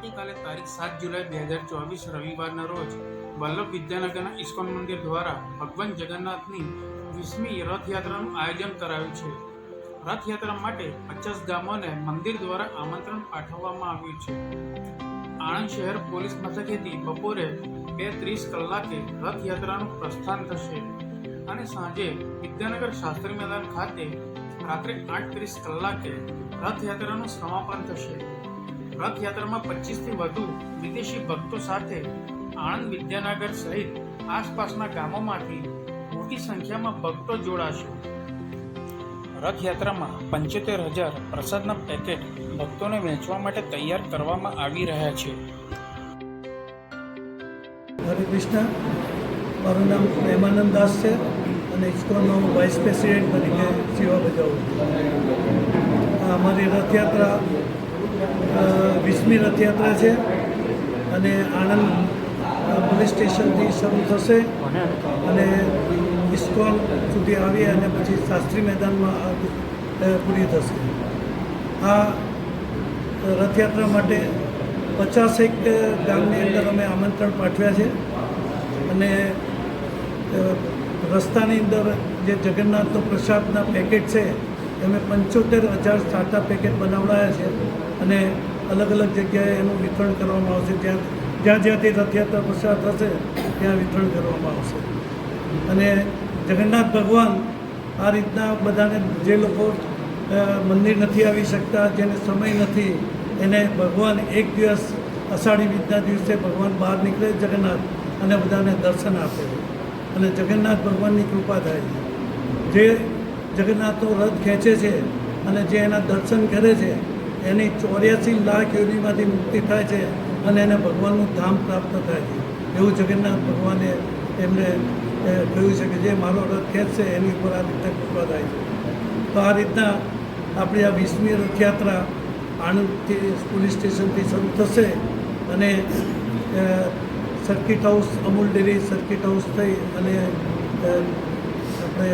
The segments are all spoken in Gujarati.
આવતીકાલે તારીખ સાત જુલાઈ બે હજાર ચોવીસ રવિવારના રોજ વલ્લભ વિદ્યાનગરના ઇસ્કોન મંદિર દ્વારા ભગવાન જગન્નાથની વીસમી રથયાત્રાનું આયોજન કરાયું છે. રથયાત્રા માટે પચાસ ગામોને મંદિર દ્વારા આમંત્રણ પાઠવવામાં આવ્યું છે. આણંદ શહેર પોલીસ મથકેથી બપોરે બે ત્રીસ કલાકે રથયાત્રાનું પ્રસ્થાન થશે અને સાંજે વિદ્યાનગર શાસ્ત્રી મેદાન ખાતે રાત્રે આઠ ત્રીસ કલાકે રથયાત્રાનું સમાપન થશે. રથયાત્રામાં પચીસથી વધુ વિદેશી ભક્તો સાથે આણંદ વિદ્યાનગર સહિત આસપાસના ગામોમાંથી મોટી સંખ્યામાં ભક્તો જોડાશે. રથયાત્રામાં પંચોતેર હજાર પ્રસાદના પેકેટ ભક્તોને વહેંચવા માટે તૈયાર કરવામાં આવી રહ્યા છે. હરે કૃષ્ણ. મારું નામ પ્રેમાનંદ દાસ છે અને ઇસ્કોનનો વાઇસ પ્રેસિડેન્ટ તરીકે સેવા બજાવું અમારી રથયાત્રા વીસમી રથયાત્રા છે અને આણંદ પોલીસ સ્ટેશનથી શરૂ થશે અને ઇસ્કોન સુધી આવી અને પછી શાસ્ત્રી મેદાનમાં પૂરી થશે. આ રથયાત્રા માટે પચાસેક ગામની અંદર અમે આમંત્રણ પાઠવ્યા છે અને રસ્તાની અંદર જે જગન્નાથનો પ્રસાદના પેકેટ છે અમે પંચોતેર હજાર સાટા પેકેટ બનાવડાયા છે અને અલગ અલગ જગ્યાએ એનું વિતરણ કરવામાં આવશે. જ્યાં જ્યાં જ્યાંથી રથયાત્રા પસાર થશે, ત્યાં વિતરણ કરવામાં આવશે. અને જગન્નાથ ભગવાન આ રીતના બધાને જે લોકો મંદિર નથી આવી શકતા, જેને સમય નથી, એને ભગવાન એક દિવસ અષાઢી બીજના દિવસે ભગવાન બહાર નીકળે જગન્નાથ અને બધાને દર્શન આપે. અને જગન્નાથ ભગવાનની કૃપા થાય. છે જે જગન્નાથનો રથ ખેંચે છે અને જે એના દર્શન કરે છે, એની ચોર્યાસી લાખ યોનીમાંથી મુક્તિ થાય છે અને એને ભગવાનનું ધામ પ્રાપ્ત થાય છે. એવું જગન્નાથ ભગવાને એમને કહ્યું છે કે જે મારો રથ ખેંચશે, એની ઉપર આ રીતે કૃપા થાય છે. તો આ રીતના આપણી આ વીસમી રથયાત્રા આણંદથી પોલીસ સ્ટેશનથી શરૂ થશે અને circuit house Amul dairy circuit house થઈ અને આપણે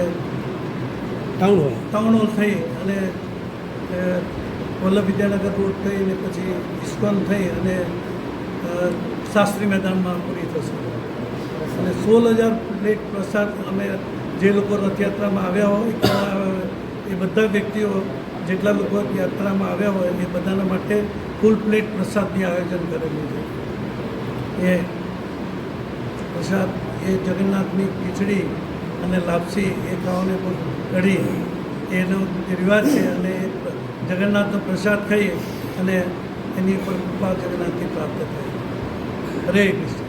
ટાઉન હોલ ટાઉન હોલ થઈ અને વલ્લભ વિદ્યાનગર રોડ થઈ અને પછી ઇસ્કોન થઈ અને શાસ્ત્રી મેદાનમાં પૂરી થશે. અને સોળ હજાર પ્લેટ પ્રસાદ અમે જે લોકો રથયાત્રામાં આવ્યા હોય, એ બધા વ્યક્તિઓ જેટલા લોકો યાત્રામાં આવ્યા હોય, એ બધાના માટે ફૂલ પ્લેટ પ્રસાદની આયોજન કરેલું છે. એ પ્રસાદ, એ જગન્નાથની ખીચડી અને લાપસી એ ખાવાને કઢી એનો રિવાજ છે અને જગન્નાથનો પ્રસાદ ખાઈએ અને એની ઉપર કૃપા જગન્નાથથી પ્રાપ્ત થાય. હરે કૃષ્ણ.